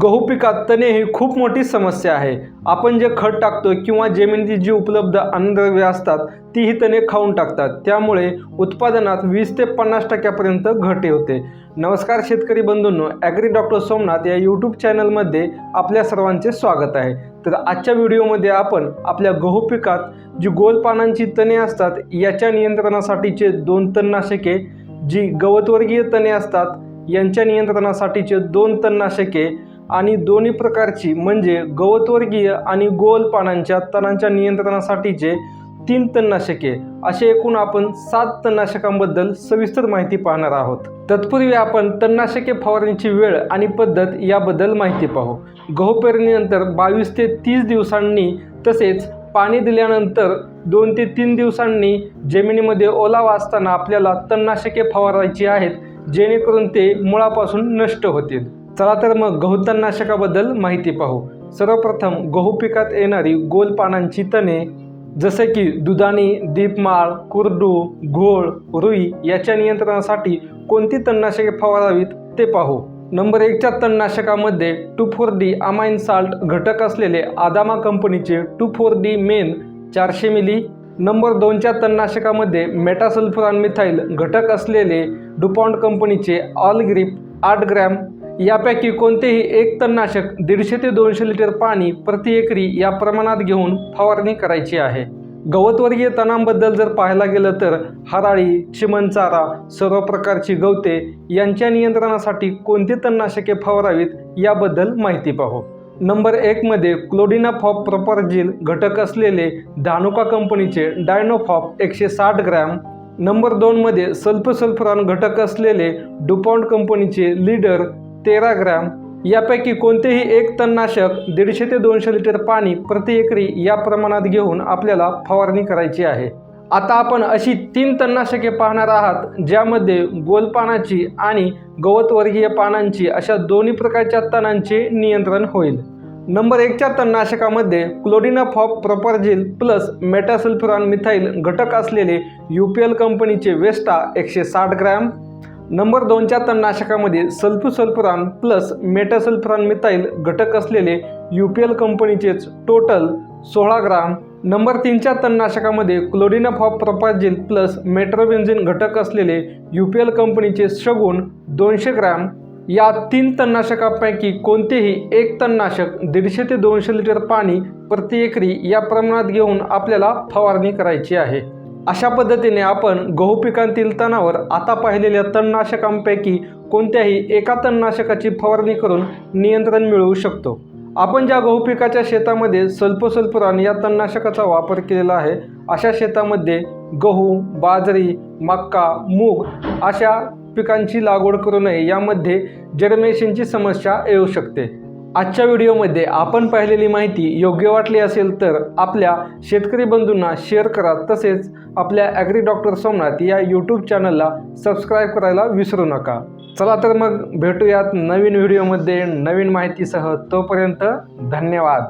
गहू पिकात तणे ही खूप मोठी समस्या आहे. आपण जे खत टाकतो किंवा जमिनीत जी उपलब्ध अन्नद्रव्ये असतात तीही तणे खाऊन टाकतात. त्यामुळे उत्पादनात वीस ते पन्नास टक्क्यापर्यंत घट होते नमस्कार शेतकरी बंधूंनो ॲग्री डॉक्टर सोमनाथ या यूट्यूब चॅनलमध्ये आपल्या सर्वांचे स्वागत आहे. तर आजच्या व्हिडिओमध्ये आपण आपल्या गहू पिकात जी गोल पानांची तणे असतात याच्या नियंत्रणासाठीचे दोन तणनाशके जी गवतवर्गीय तणे असतात यांच्या नियंत्रणासाठीचे दोन तणनाशके आणि दोन्ही प्रकारची म्हणजे गवतवर्गीय आणि गोल पानांच्या तणांच्या नियंत्रणासाठीचे तीन तणनाशके. असे एकूण आपण सात तणनाशकांबद्दल सविस्तर माहिती पाहणार आहोत. तत्पूर्वी आपण तणनाशके फवारणीची वेळ आणि पद्धत याबद्दल माहिती पाहू. गहू पेरणीनंतर बावीस ते तीस दिवसांनी तसेच पाणी दिल्यानंतर दोन ते तीन दिवसांनी जमिनीमध्ये ओलावा असताना आपल्याला तणनाशके फवारायची आहेत जेणेकरून ते मुळापासून नष्ट होतील. चला तर मग गहू तणनाशकाबद्दल माहिती पाहू. सर्वप्रथम गहू पिकात येणारी गोल पानांची तणे जसे की दुधाणी दीपमाळ कुरडू घोळ रुई याच्या नियंत्रणासाठी कोणती तणनाशके फवारावीत ते पाहू. नंबर एकच्या तणनाशकामध्ये two four D amine salt घटक असलेले आदामा कंपनीचे टू फोर डी मेन चारशे मिली. नंबर दोनच्या तणनाशकामध्ये मेटासल्फुरान मिथाईल घटक असलेले डुपॉन्ट कंपनीचे ऑल ग्रीप आठ ग्रॅम यापैकी कोणतेही एक तणनाशक दीडशे ते दोनशे लिटर पाणी प्रति एकरी या प्रमाणात घेऊन फवारणी करायची आहे. गवतवर्गीय तणांबद्दल जर पाहायला गेलं तर हराळी चिमणचारा सर्व प्रकारची गवते यांच्या नियंत्रणासाठी कोणती तणनाशके फवारावीत याबद्दल माहिती पाहू. नंबर एकमध्ये क्लोडिनाफॉप प्रोपरजिल घटक असलेले धानुका कंपनीचे डायनोफॉप एकशे साठ ग्रॅम. नंबर दोनमध्ये सल्फ सल्फरॉन घटक असलेले डुपॉन्ट कंपनीचे लीडर तेरा ग्रॅम. यापैकी कोणतेही एक तणनाशक दीडशे ते दोनशे लिटर पाणी प्रति एकरी या प्रमाणात घेऊन आपल्याला फवारणी करायची आहे. आता आपण अशी तीन तणनाशके पाहणार आहात ज्यामध्ये गोलपानाची आणि गवतवर्गीय पानांची अशा दोन्ही प्रकारच्या तणांचे नियंत्रण होईल. नंबर एकच्या तणनाशकामध्ये क्लोडिनाफॉप प्रोपरजिल प्लस मेटासल्फ्युरॉन मिथाईल घटक असलेले यू पी एल कंपनीचे वेस्टा एकशे साठ ग्रॅम नंबर दोनच्या तणनाशकामध्ये सल्फ्युसल्फुरान प्लस मेटासल्फुरान मिथाईल घटक असलेले यू पी एल कंपनीचेच टोटल सोळा ग्राम. नंबर तीनच्या तणनाशकामध्ये क्लोरिनाफॉप प्रोपाजिल प्लस मेट्रोबेन्झिन घटक असलेले यू पी एल कंपनीचे शगुन दोनशे ग्रॅम. या तीन तणनाशकापैकी कोणतेही एक तणनाशक दीडशे ते दोनशे लिटर पाणी प्रति एकरी या प्रमाणात घेऊन आपल्याला फवारणी करायची आहे. अशा पद्धतीने आपण गहू पिकांतील तणावर आता पाहिलेल्या तणनाशकांपैकी कोणत्याही एका तणनाशकाची फवारणी करून नियंत्रण मिळवू शकतो. आपण ज्या गहू पिकाच्या शेतामध्ये सल्फोसल्फुरान या तणनाशकाचा वापर केलेला आहे अशा शेतामध्ये गहू बाजरी मक्का मूग अशा पिकांची लागवड करू नये यामध्ये जर्मेशनची समस्या येऊ शकते. आजच्या व्हिडिओमध्ये आपण पाहिलेली माहिती योग्य वाटली असेल तर आपल्या शेतकरी बंधूंना शेअर करा. तसेच आपल्या ॲग्री डॉक्टर सोमनाथ या यूट्यूब चॅनलला सबस्क्राईब करायला विसरू नका. चला तर मग भेटूयात नवीन व्हिडिओमध्ये नवीन माहितीसह. तोपर्यंत धन्यवाद.